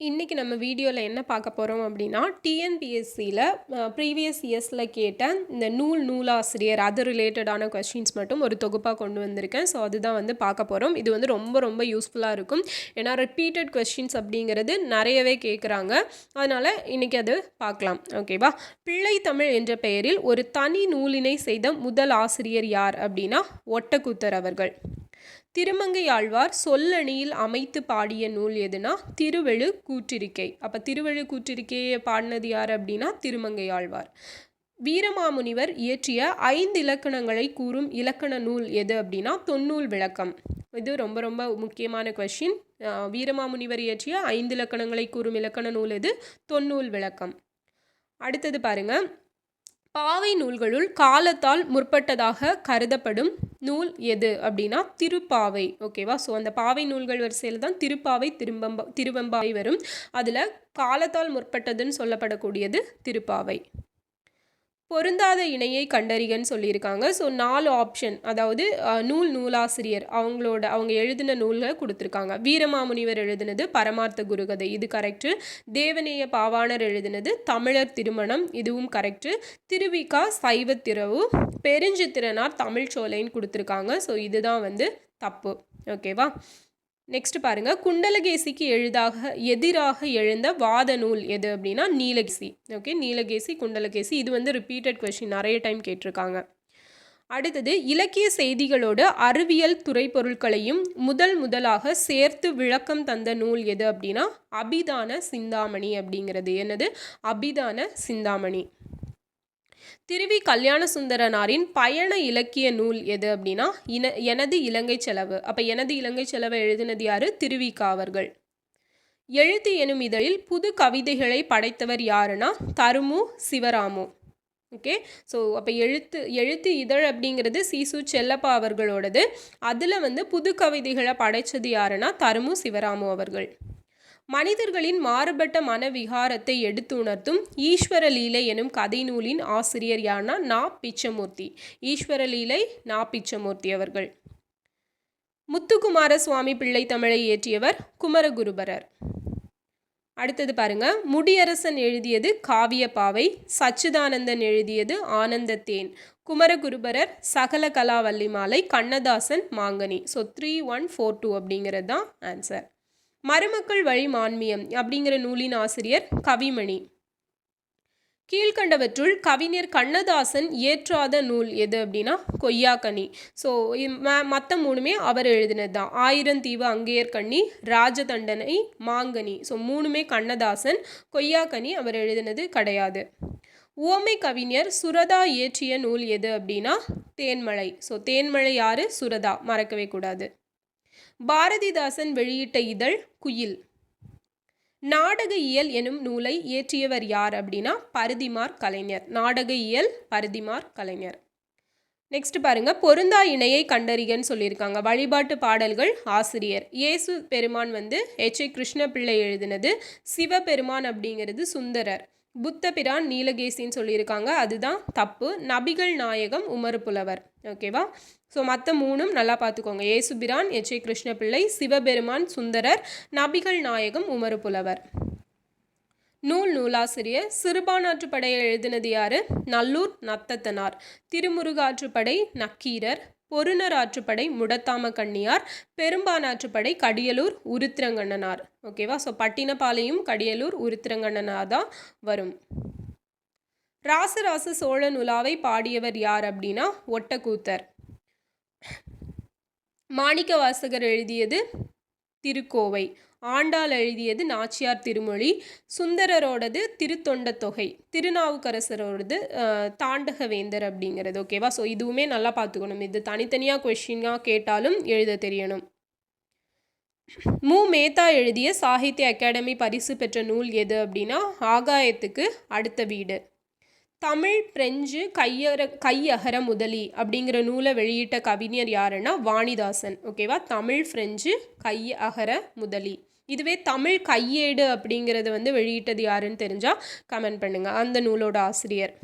இன்றைக்கி நம்ம வீடியோவில் என்ன பார்க்க போகிறோம் அப்படின்னா டிஎன்பிஎஸ்சியில் ப்ரீவியஸ் இயர்ஸில் கேட்ட இந்த நூல் நூலாசிரியர் அது ரிலேட்டடான கொஸ்டின்ஸ் மட்டும் ஒரு தொகுப்பாக கொண்டு வந்திருக்கேன். ஸோ அதுதான் வந்து பார்க்க போகிறோம் இது வந்து ரொம்ப ரொம்ப யூஸ்ஃபுல்லாக இருக்கும். ஏன்னா ரிப்பீட்டட் கொஸ்டின்ஸ் அப்படிங்கிறது நிறையவே கேட்குறாங்க அதனால் இன்றைக்கி அது பார்க்கலாம். ஓகேவா பிள்ளை தமிழ் என்ற பெயரில் ஒரு தனி நூலினை செய்த முதல் ஆசிரியர் யார் அப்படின்னா ஒட்டக்கூத்தர் அவர்கள். திருமங்கை ஆழ்வார் சொல்லணியில் அமைத்து பாடிய நூல் எதுனா திருவெழு கூற்றிருக்கை. அப்போ திருவெழு கூற்றிருக்கையை பாடினது யார் அப்படின்னா திருமங்கை ஆழ்வார். வீரமாமுனிவர் இயற்றிய ஐந்து இலக்கணங்களை கூறும் இலக்கண நூல் எது அப்படின்னா தொன்னூல் விளக்கம். இது ரொம்ப ரொம்ப முக்கியமான கொஷின் வீரமாமுனிவர் இயற்றிய ஐந்து இலக்கணங்களை கூறும் இலக்கண நூல் எது? தொன்னூல் விளக்கம். அடுத்தது பாருங்கள் பாவை நூல்களுள் காலத்தால் முற்பட்டதாக கருதப்படும் நூல் எது அப்படின்னா திருப்பாவை ஓகேவா ஸோ அந்த பாவை நூல்கள் வரிசையில் தான் திருப்பாவை திரும்பம்பா திருவெம்பாவை வரும். அதில் காலத்தால் முற்பட்டதுன்னு சொல்லப்படக்கூடியது திருப்பாவை. பொருந்தாத இணையை கண்டறிகன்னு சொல்லியிருக்காங்க. ஸோ நாலு ஆப்ஷன் அதாவது நூல் நூலாசிரியர் அவங்களோட அவங்க எழுதின நூல்களை கொடுத்துருக்காங்க. வீரமாமுனிவர் எழுதினது பரமார்த்த குருகதை இது கரெக்டு தேவநேய பாவாணர் எழுதினது தமிழர் திருமணம் இதுவும் கரெக்டு திருவிகா சைவத்திரவு பெருஞ்சித்திரனார் தமிழ் சோலைன்னு கொடுத்துருக்காங்க. ஸோ இதுதான் வந்து தப்பு. ஓகேவா நெக்ஸ்ட் பாருங்க. குண்டலகேசிக்கு எழுதாக எதிராக எழுந்த வாத நூல் எது அப்படின்னா நீலகேசி. ஓகே நீலகேசி குண்டலகேசி இது வந்து ரிப்பீட்டட் கொஷின் நிறைய டைம் கேட்டிருக்காங்க. அடுத்தது இலக்கிய செய்திகளோடு அறிவியல் துறை பொருட்களையும் முதல் முதலாக சேர்த்து விளக்கம் தந்த நூல் எது அப்படின்னா அபிதான சிந்தாமணி அப்படிங்கிறது. என்னது? அபிதான சிந்தாமணி. திருவி கல்யாண சுந்தரனாரின் பயண இலக்கிய நூல் எது அப்படின்னா இன எனது இலங்கை செலவு. அப்போ எனது இலங்கை செலவை எழுதினது யார்? திருவிக்கா அவர்கள் எழுத்து எனும் இதழில் புது கவிதைகளை படைத்தவர் யாருன்னா தருமு சிவராமு. ஓகே? ஸோ அப்போ எழுத்து எழுத்து இதழ் அப்படிங்கிறது சீசு செல்லப்பா அவர்களோடது. அதில் வந்து புது கவிதைகளை படைத்தது யாருன்னா தருமு சிவராமு அவர்கள். மனிதர்களின் மாறுபட்ட மனவிகாரத்தை எடுத்து உணர்த்தும் ஈஸ்வர லீலை எனும் கதை நூலின் ஆசிரியர் யானா நா பிச்சமூர்த்தி. ஈஸ்வர லீலை நா பிச்சமூர்த்தி அவர்கள். முத்துக்குமார சுவாமி பிள்ளை தமிழை இயற்றியவர் குமரகுருபரர். அடுத்தது பாருங்க. முடியரசன் எழுதியது காவியப்பாவை சச்சிதானந்தன் எழுதியது ஆனந்தத்தேன். குமரகுருபரர் சகல Kalavalli Malai Kannadasan Mangani. So three one four two அப்படிங்கிறது தான் ஆன்சர் மருமக்கள் வழி மான்மியம் அப்படிங்கிற நூலின் ஆசிரியர் கவிமணி. கீழ்கண்டவற்றுள் கவிஞர் கண்ணதாசன் இயற்றாத நூல் எது அப்படின்னா கொய்யாக்கனி. ஸோ மற்ற மூணுமே அவர் எழுதினது தான் ஆயிரந்தீவு அங்கேயர் கண்ணி ராஜதண்டனை மாங்கனி. ஸோ மூணுமே கண்ணதாசன் கொய்யாக்கனி அவர் எழுதினது கிடையாது. ஓமை கவிஞர் சுரதா இயற்றிய நூல் எது அப்படின்னா தேன்மலை. ஸோ தேன்மலை யார்? சுரதா. மறக்கவே கூடாது. பாரதிதாசன் வெளியிட்ட இதழ் குயில். நாடக இயல் எனும் நூலை இயற்றியவர் யார் அப்படின்னா பருதிமார் கலைஞர். நாடக இயல் பருதிமார் கலைஞர். நெக்ஸ்ட் பாருங்க. பொருந்தா இணையை கண்டறிகன்னு சொல்லியிருக்காங்க. வழிபாட்டு பாடல்கள் ஆசிரியர். இயேசு பெருமான் வந்து எச். ஏ. கிருஷ்ணபிள்ளை எழுதினது சிவபெருமான் அப்படிங்கிறது சுந்தரர். புத்த பிரான் நீலகேசின்னு சொல்லியிருக்காங்க. அதுதான் தப்பு. நபிகள் நாயகம் உமறு புலவர் ஓகேவா ஸோ மற்ற மூணும் நல்லா பார்த்துக்கோங்க. ஏசுபிரான் எச். ஏ. கிருஷ்ணபிள்ளை சிவபெருமான் சுந்தரர் நபிகள் நாயகம் உமரு புலவர். நூல் நூலாசிரியர் சிறுபானாற்றுப்படையை எழுதினது யாரு? நல்லூர் நத்தத்தனார். திருமுருகாற்றுப்படை நக்கீரர். பொருணர் ஆற்றுப்படை முடத்தாம கண்ணியார். பெரும்பானாற்றுப்படை கடியலூர் உருத்திரங்கண்ணனார். ஓகேவா ஸோ பட்டினப்பாளையும் கடியலூர் உருத்திரங்கண்ணனார் தான் வரும். ராசராச சோழ நுலாவை பாடியவர் யார் அப்படின்னா ஒட்டக்கூத்தர். மாணிக்க வாசகர் எழுதியது திருக்கோவை. ஆண்டாள் எழுதியது நாச்சியார் திருமொழி. சுந்தரரோடது திருத்தொண்ட தொகை திருநாவுக்கரசரோடது தாண்டகவேந்தர் அப்படிங்கிறது. ஓகேவா ஸோ இதுவுமே நல்லா பார்த்துக்கணும். இது தனித்தனியாக கொஷினாக கேட்டாலும் எழுத தெரியணும். மு. மேத்தா எழுதிய சாகித்ய அகாடமி பரிசு பெற்ற நூல் எது அப்படின்னா ஆகாயத்துக்கு அடுத்த வீடு. தமிழ் பிரெஞ்சு கையற கையகர முதலி அப்படிங்கிற நூலை வெளியிட்ட கவிஞர் யாருன்னா வாணிதாசன். ஓகேவா தமிழ் ஃப்ரெஞ்சு கையகர முதலி. இதுவே தமிழ் கையேடு அப்படிங்கிறது வந்து வெளியிட்டது யாருன்னு தெரிஞ்சால் கமெண்ட் பண்ணுங்கள் அந்த நூலோட ஆசிரியர்.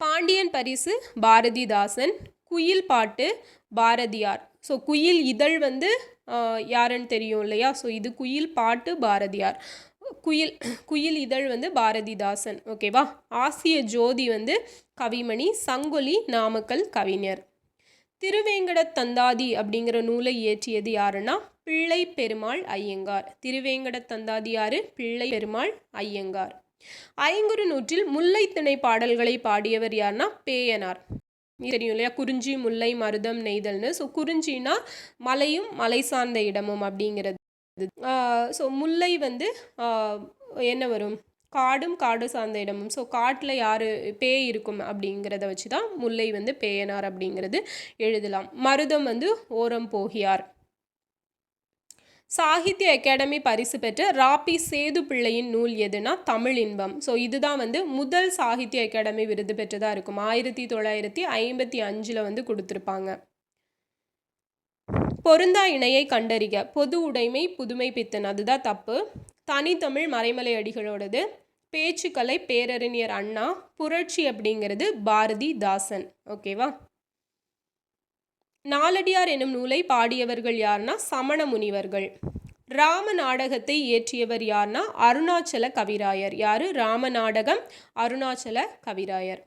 பாண்டியன் பரிசு பாரதிதாசன் குயில் பாட்டு பாரதியார். ஸோ குயில் இதழ் வந்து யாருன்னு தெரியும் இல்லையா? ஸோ இது குயில் பாட்டு பாரதியார். குயில் குயில் இதழ் வந்து பாரதிதாசன் ஓகேவா ஆசிய ஜோதி வந்து கவிமணி சங்கொலி நாமக்கல் கவிஞர். திருவேங்கட தந்தாதி அப்படிங்கிற நூலை இயற்றியது யாருன்னா பிள்ளை பெருமாள் ஐயங்கார். திருவேங்கட தந்தாதி யாரு? பிள்ளை பெருமாள் ஐயங்கார். ஐங்குறு நூற்றில் முல்லைத்திணை பாடல்களை பாடியவர் யாருன்னா பேயனார். தெரியும் இல்லையா? குறிஞ்சி முல்லை மருதம் நெய்தல்னு. ஸோ குறிஞ்சினா மலையும் மலை சார்ந்த இடமும் அப்படிங்கிறது. ஸோ முல்லை வந்து என்ன வரும்? காடும் காடு சார்ந்த இடமும். ஸோ காட்டில் யார் பேய் இருக்கும் அப்படிங்கிறத வச்சு தான் முல்லை வந்து பேயனார் அப்படிங்கிறது எழுதலாம். மருதம் வந்து ஓரம் போகியார். சாகித்ய அகாடமி பரிசு பெற்ற ராபி சேது பிள்ளையின் நூல் எதுனா தமிழ் இன்பம். ஸோ இதுதான் வந்து முதல் சாகித்ய அகாடமி விருது பெற்றதாக இருக்கும். ஆயிரத்தி தொள்ளாயிரத்தி ஐம்பத்தி அஞ்சில் வந்து கொடுத்துருப்பாங்க. பொருந்தா இணையை கண்டறிக. பொது உடைமை புதுமை பித்தன். அதுதான் தப்பு. தனித்தமிழ் மறைமலை அடிகளோடது. பேச்சுக்கலை பேரறிஞர் அண்ணா புரட்சி அப்படிங்கிறது பாரதி தாசன் ஓகேவா? நாலடியார் எனும் நூலை பாடியவர்கள் யார்னா சமண முனிவர்கள். ராம நாடகத்தை இயற்றியவர் யார்னா அருணாச்சல கவிராயர். யாரு? ராம நாடகம் அருணாச்சல கவிராயர்.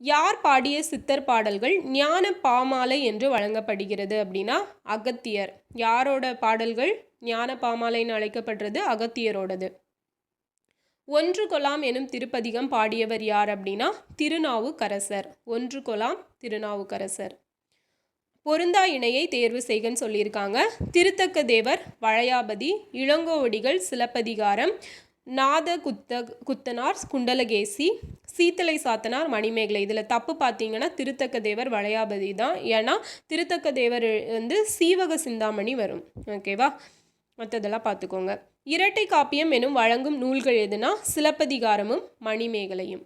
யார் பாடிய சித்தர் பாடல்கள் ஞான பாமாலை என்று வழங்கப்படுகிறது அப்படின்னா அகத்தியர். யாரோட பாடல்கள் ஞான பாமாலைன்னு அழைக்கப்படுறது அகத்தியரோடது. ஒன்று கொலாம் எனும் திருப்பதிகம் பாடியவர் யார் அப்படின்னா திருநாவுக்கரசர். ஒன்று கொலாம் திருநாவுக்கரசர். பொருந்தா இணையை தேர்வு செய்கன்னு சொல்லியிருக்காங்க. திருத்தக்க தேவர் வளையாபதி இளங்கோவடிகள் சிலப்பதிகாரம் நாத குத்த குத்தனார் குண்டலகேசி சீத்தலை சாத்தனார் மணிமேகலை. இதில் தப்பு பார்த்தீங்கன்னா திருத்தக்க தேவர் வளையாபதி தான். ஏன்னா திருத்தக்க தேவர் வந்து சீவக சிந்தாமணி வரும். ஓகேவா மற்றதெல்லாம் பார்த்துக்கோங்க. இரட்டை காப்பியம் எனும் வழங்கும் நூல்கள் எதுனா சிலப்பதிகாரமும் மணிமேகலையும்.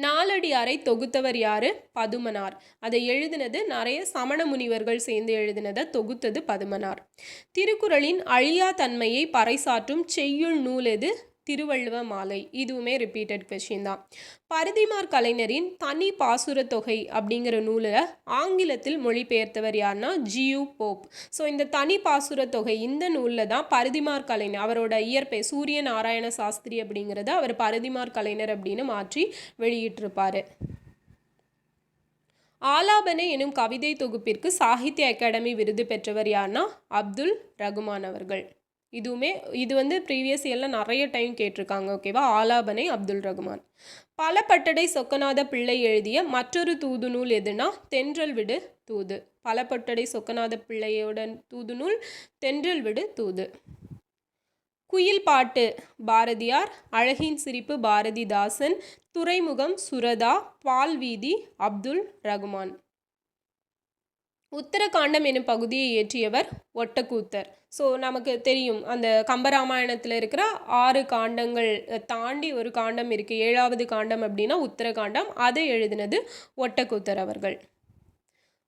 நாலடியாரை தொகுத்தவர் யாரு? பதுமனார். அதை எழுதினது நிறைய சமண முனிவர்கள் சேர்ந்து எழுதினதை தொகுத்தது பதுமனார். திருக்குறளின் அழியா தன்மையை பறைசாற்றும் செய்யுள் நூல் எது? திருவள்ளுவ மாலை. இதுவுமே ரிப்பீட்டட் கொஷின் தான். பருதிமார் கலைஞரின் தனி பாசுர தொகை அப்படிங்கிற நூலை ஆங்கிலத்தில் மொழிபெயர்த்தவர் யாருன்னா ஜியு போப். ஸோ இந்த தனி பாசுர தொகை இந்த நூலில் தான் பருதிமார் கலைஞர் அவரோட இயற்பை சூரிய நாராயண சாஸ்திரி அப்படிங்கிறத அவர் பருதிமார் கலைஞர் அப்படின்னு மாற்றி வெளியிட்டிருப்பார். ஆலாபனை எனும் கவிதை தொகுப்பிற்கு சாகித்ய அகாடமி விருது பெற்றவர் யார்னா அப்துல் ரகுமான் அவர்கள். இதுவுமே இது வந்து ப்ரீவியஸ் இயரில் நிறைய டைம் கேட்டிருக்காங்க ஓகேவா ஆலாபனை அப்துல் ரகுமான். பல பட்டடை சொக்கநாத பிள்ளை எழுதிய மற்றொரு தூது நூல் எதுனா தென்றல் விடு தூது. பல பட்டடை சொக்கநாத பிள்ளையோட தூது நூல் தென்றல் விடு தூது. குயில் பாட்டு பாரதியார் அழகின் சிரிப்பு பாரதிதாசன் துறைமுகம் சுரதா பால்வீதி அப்துல் ரகுமான். உத்தரகாண்டம் எனும் பகுதியை இயற்றியவர் ஒட்டக்கூத்தர். ஸோ நமக்கு தெரியும் அந்த கம்பராமாயணத்தில் இருக்கிற ஆறு காண்டங்கள் தாண்டி ஒரு காண்டம் இருக்குது ஏழாவது காண்டம் அப்படின்னா உத்தரகாண்டம். அதை எழுதினது ஒட்டக்கூத்தர் அவர்கள்.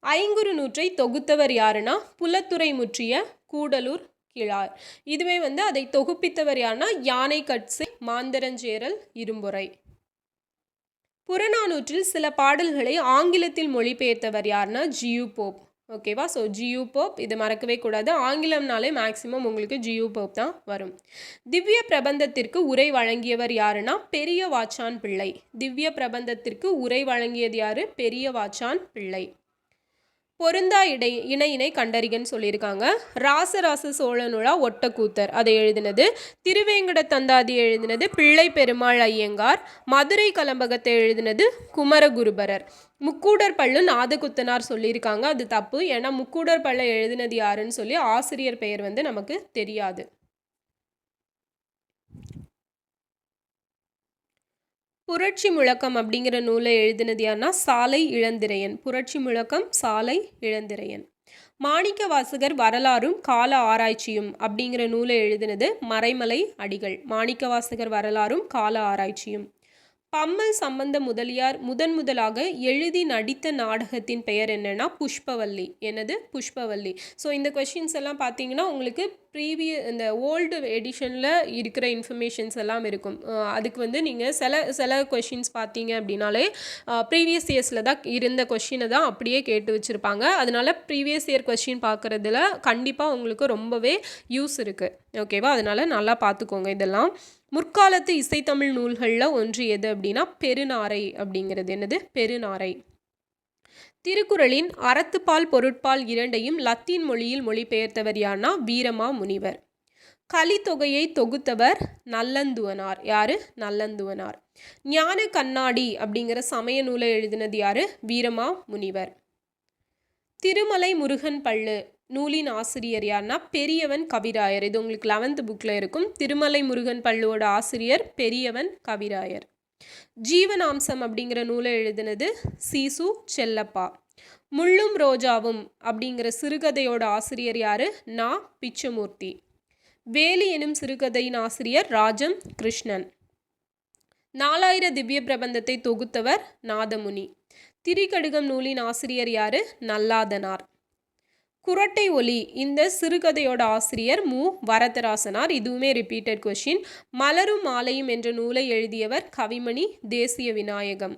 ஐங்குறு நூற்றை தொகுத்தவர் யாருன்னா புலத்துறை முற்றிய கூடலூர் கிழார். இதுவே வந்து அதை தொகுப்பித்தவர் யாருன்னா யானை கட்சி மாந்தரஞ்சேரல் இரும்புரை புறநானூற்றில் சில பாடல்களை ஆங்கிலத்தில் மொழிபெயர்த்தவர் யாருன்னா ஜியூ போப். ஓகேவா? ஸோ ஜியூ போப் இது மறக்கவே கூடாது. ஆங்கிலம்னாலே மேக்ஸிமம் உங்களுக்கு ஜியூ போப் தான் வரும். திவ்ய பிரபந்தத்திற்கு உரை வழங்கியவர் யாருன்னா பெரிய வாச்சான் பிள்ளை. திவ்ய பிரபந்தத்திற்கு உரை வழங்கியது யாரு? பெரிய வாச்சான் பிள்ளை. பொருந்தா இடை இணையினை கண்டறிகன்னு சொல்லியிருக்காங்க. ராசராச சோழனுழா ஒட்டக்கூத்தர் அதை எழுதினது. திருவேங்கட தந்தாதி எழுதினது. பிள்ளை பெருமாள் ஐயங்கார். மதுரை கலம்பகத்தை எழுதினது குமரகுருபரர். முக்கூடர் பள்ளு நாதகுத்தனார் சொல்லியிருக்காங்க. அது தப்பு. ஏன்னா முக்கூடர் பள்ள எழுதினது யாருன்னு சொல்லி ஆசிரியர் பெயர் வந்து நமக்கு தெரியாது. புரட்சி முழக்கம் அப்படிங்கிற நூலை எழுதினது யாருன்னா சாலை இளந்திரையன். புரட்சி முழக்கம் சாலை இளந்திரையன். மாணிக்க வாசகர் வரலாறும் கால ஆராய்ச்சியும் அப்படிங்கிற நூலை எழுதினது மறைமலை அடிகள். மாணிக்க வாசகர் வரலாறும் கால ஆராய்ச்சியும். பம்மல் சம்பந்த முதலியார் முதன் முதலாக எழுதி நடித்த நாடகத்தின் பெயர் என்னன்னா புஷ்பவல்லி. என்னது? புஷ்பவல்லி. ஸோ இந்த கொஷின்ஸ் எல்லாம் பார்த்தீங்கன்னா உங்களுக்கு ப்ரீவிய இந்த ஓல்டு எடிஷனில் இருக்கிற இன்ஃபர்மேஷன்ஸ் எல்லாம் இருக்கும். அதுக்கு வந்து நீங்கள் சில சில கொஷின்ஸ் பார்த்தீங்க அப்படின்னாலே ப்ரீவியஸ் இயர்ஸில் தான் இருந்த கொஷினை தான் அப்படியே கேட்டு வச்சுருப்பாங்க. அதனால் ப்ரீவியஸ் இயர் கொஷின் பார்க்குறதுல கண்டிப்பாக உங்களுக்கு ரொம்பவே யூஸ் இருக்குது ஓகேவா அதனால நல்லா பார்த்துக்கோங்க இதெல்லாம். முற்காலத்து இசைத்தமிழ் நூல்களில் ஒன்று எது அப்படின்னா பெருநாரை அப்படிங்கிறது. என்னது? பெருநாரை. திருக்குறளின் அறத்துப்பால் பொருட்பால் இரண்டையும் லத்தீன் மொழியில் மொழிபெயர்த்தவர் யார்னா வீரமா முனிவர். கலித்தொகையை தொகுத்தவர் நல்லந்துவனார். யாரு? நல்லந்துவனார். ஞான கண்ணாடி அப்படிங்கிற சமய நூலை எழுதினது யாரு? வீரமா முனிவர். திருமலை முருகன் பள்ளு நூலின் ஆசிரியர் யார்னா பெரியவன் கவிராயர். இது உங்களுக்கு லெவன்த் புக்கில் இருக்கும். திருமலை முருகன் பள்ளுவோட ஆசிரியர் பெரியவன் கவிராயர். ஜீவனாம்சம் அப்படிங்கிற நூலை எழுதினது சீசு செல்லப்பா. முள்ளும் ரோஜாவும் அப்படிங்கிற சிறுகதையோட ஆசிரியர் யாரு? நா. பிச்சமூர்த்தி. வேலி எனும் சிறுகதையின் ஆசிரியர் ராஜம் கிருஷ்ணன். நாலாயிர திவ்ய பிரபந்தத்தை தொகுத்தவர் நாதமுனி. திரிகடுகம் நூலின் ஆசிரியர் யாரு? நல்லாதனார். குரட்டை ஒலி. இந்த சிறுகதையோட ஆசிரியர் மு. வரதராசனார். இதுவுமே ரிப்பீட்டட் கொஷின் மலரும் மாலையும் என்ற நூலை எழுதியவர் கவிமணி தேசிய விநாயகம்.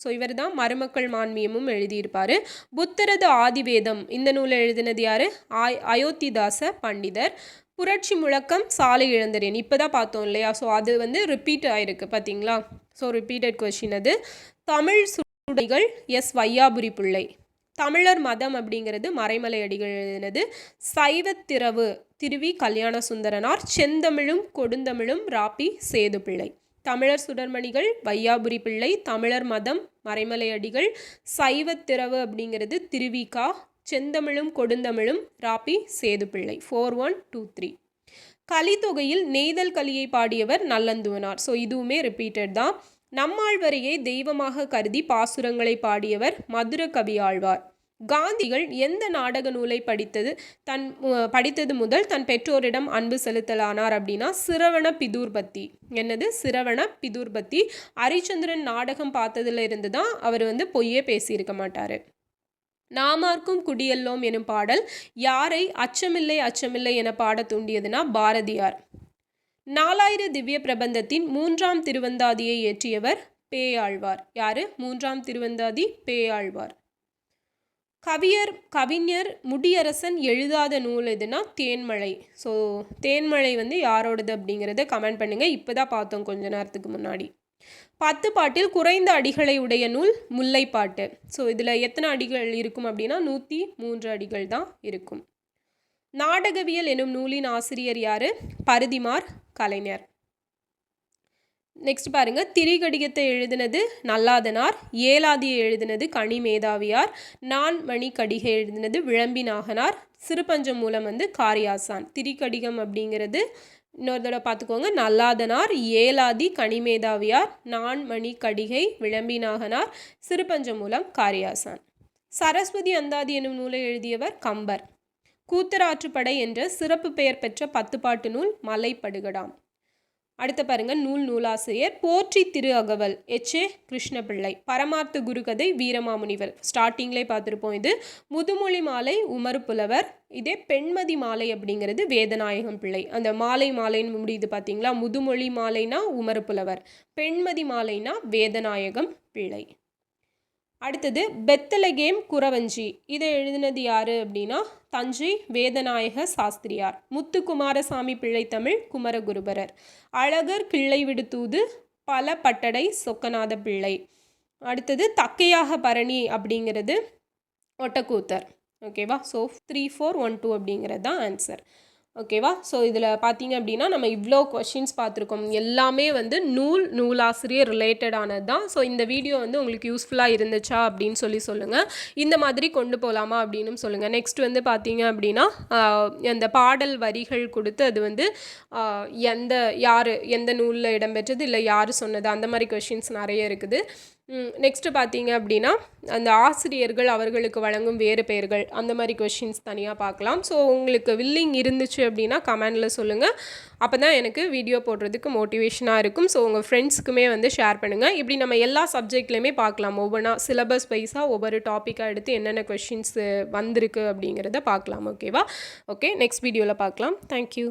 ஸோ இவர் தான் மருமக்கள் மான்மியமும் எழுதியிருப்பார். புத்தரது ஆதிவேதம். இந்த நூலை எழுதினது யார்? ஆய் அயோத்திதாச பண்டிதர். புரட்சி முழக்கம் சாலை இழந்தரேன். இப்போ தான் பார்த்தோம் இல்லையா? ஸோ அது வந்து ரிப்பீட் ஆயிருக்கு. பார்த்தீங்களா? ஸோ ரிப்பீட்டட் கொஷின் அது. தமிழ் சுடைகள் எஸ். வையாபுரி பிள்ளை. தமிழர் மதம் அப்படிங்கிறது மறைமலை அடிகள் எழுதினது சைவத்திரவு திருவி கல்யாண சுந்தரனார் செந்தமிழும் கொடுந்தமிழும் ராப்பி சேது பிள்ளை தமிழர் சுடர்மணிகள் வையாபுரி பிள்ளை தமிழர் மதம் மறைமலை அடிகள் சைவத்திரவு அப்படிங்கிறது Thiru Vi Ka செந்தமிழும் கொடுந்தமிழும் R P Sethu Pillai four one two three கலித்தொகையில் நெய்தல் கலியை பாடியவர் நல்லந்துவனார். ஸோ இதுவுமே ரிப்பீட்டட் தான். நம்மாழ்வரையே தெய்வமாக கருதி பாசுரங்களை பாடியவர் மதுர கவியாழ்வார் காந்திகள் எந்த நாடக நூலை படித்தது? தன் படித்தது முதல் தன் பெற்றோரிடம் அன்பு செலுத்தலானார் அப்படின்னா சிரவண பிதூர்பத்தி. என்னது? சிரவண பிதூர்பத்தி. ஹரிச்சந்திரன் நாடகம் பார்த்ததுல இருந்து தான் அவர் வந்து பொய்யே பேசியிருக்க மாட்டார். நாமார்க்கும் குடியல்லோம் எனும் பாடல் யாரை அச்சமில்லை அச்சமில்லை என பாடத் தூண்டியதுன்னா பாரதியார். நாலாயிர திவ்ய பிரபந்தத்தின் மூன்றாம் திருவந்தாதியை இயற்றியவர் பேயாழ்வார். யாரு? மூன்றாம் திருவந்தாதி பேயாழ்வார். கவியர் கவிஞர் முடியரசன் எழுதாத நூல் எதுனா தேன்மழை ஸோ தேன்மழை வந்து யாரோடது அப்படிங்கிறத கமெண்ட் பண்ணுங்கள் இப்போ தான் பார்த்தோம் கொஞ்ச நேரத்துக்கு முன்னாடி. பத்து பாட்டில் குறைந்த அடிகளை உடைய நூல் முல்லைப்பாட்டு. ஸோ இதில் எத்தனை அடிகள் இருக்கும் அப்படின்னா நூற்றி மூன்று அடிகள் தான் இருக்கும். நாடகவியல் எனும் நூலின் ஆசிரியர் யார்? பருதிமார் கலைஞர். நெக்ஸ்ட் பாருங்க. திரிகடிகத்தை எழுதினது நல்லாதனார். ஏலாதியை எழுதினது கனி மேதாவியார் நான் மணி கடிகை எழுதினது விளம்பி நாகனார் சிறுபஞ்சம் மூலம் வந்து காரியாசான். திரிகடிகம் அப்படிங்கிறது இன்னொரு தடவை பார்த்துக்கோங்க. நல்லாதனார். ஏலாதி கனிமேதாவியார். நான் மணி கடிகை விளம்பி நாகனார் சிறுபஞ்சம் மூலம் காரியாசான். சரஸ்வதி அந்தாதி எனும் நூலை எழுதியவர் கம்பர். கூத்தராற்றுப்படை என்ற சிறப்பு பெயர் பெற்ற பத்துப்பாட்டு நூல் மலைப்படுகடாம். அடுத்த பாருங்க நூல் நூலாசிரியர் போற்றி திரு அகவல் எச். ஏ. கிருஷ்ணபிள்ளை பரமார்த்த குருகதை வீரமாமுனிவர். ஸ்டார்டிங்லேயே பார்த்துருப்போம் இது. முதுமொழி மாலை உமர் புலவர் இதே பெண்மதி மாலை அப்படிங்கிறது வேதநாயகம் பிள்ளை. அந்த மாலை மாலைன்னு முடியுது பார்த்தீங்களா முதுமொழி மாலைனா உமர் புலவர் பெண்மதி மாலைனா வேதநாயகம் பிள்ளை. அடுத்தது பெத்தலகேம் குறவஞ்சி இதை எழுதினது யார் அப்படின்னா தஞ்சை வேதநாயக சாஸ்திரியார். முத்துக்குமாரசாமி பிள்ளை தமிழ் குமரகுருபரர். அழகர் கிள்ளை விடுத்தூது பல பட்டடை சொக்கநாத பிள்ளை. அடுத்தது தக்கையாக பரணி அப்படிங்கிறது ஒட்டக்கூத்தர். ஓகேவா? So three four one two அப்படிங்கிறது தான் ஆன்சர் ஓகேவா? ஸோ இதில் பார்த்தீங்க அப்படின்னா நம்ம இவ்வளோ கொஷின்ஸ் பார்த்துருக்கோம் எல்லாமே வந்து நூல் நூலாசிரியர் ரிலேட்டடானது தான் ஸோ இந்த வீடியோ வந்து உங்களுக்கு யூஸ்ஃபுல்லாக இருந்துச்சா அப்படின்னு சொல்லி சொல்லுங்கள் இந்த மாதிரி கொண்டு போகலாமா அப்படின்னு சொல்லுங்கள் நெக்ஸ்ட் வந்து பார்த்தீங்க அப்படின்னா அந்த பாடல் வரிகள் கொடுத்து அது வந்து எந்த யார் எந்த நூலில் இடம்பெற்றது இல்லை யார் சொன்னது அந்த மாதிரி கொஷின்ஸ் நிறைய இருக்குது. நெக்ஸ்ட்டு பார்த்தீங்க அப்படின்னா அந்த ஆசிரியர்கள் அவர்களுக்கு வழங்கும் வேறு பெயர்கள் அந்த மாதிரி கொஷின்ஸ் தனியாக பார்க்கலாம். ஸோ உங்களுக்கு வில்லிங் இருந்துச்சு அப்படின்னா கமெண்டில் சொல்லுங்கள் அப்போ தான் எனக்கு வீடியோ போடுறதுக்கு மோட்டிவேஷனாக இருக்கும். ஸோ உங்கள் ஃப்ரெண்ட்ஸுக்குமே வந்து ஷேர் பண்ணுங்கள் இப்படி நம்ம எல்லா சப்ஜெக்ட்லேயுமே பார்க்கலாம். ஒவ்வொன்றா சிலபஸ் வைஸாக ஒவ்வொரு டாப்பிக்காக எடுத்து என்னென்ன கொஷின்ஸ் வந்திருக்கு அப்படிங்கிறத பார்க்கலாம் ஓகேவா ஓகே நெக்ஸ்ட் வீடியோவில் பார்க்கலாம். தேங்க்யூ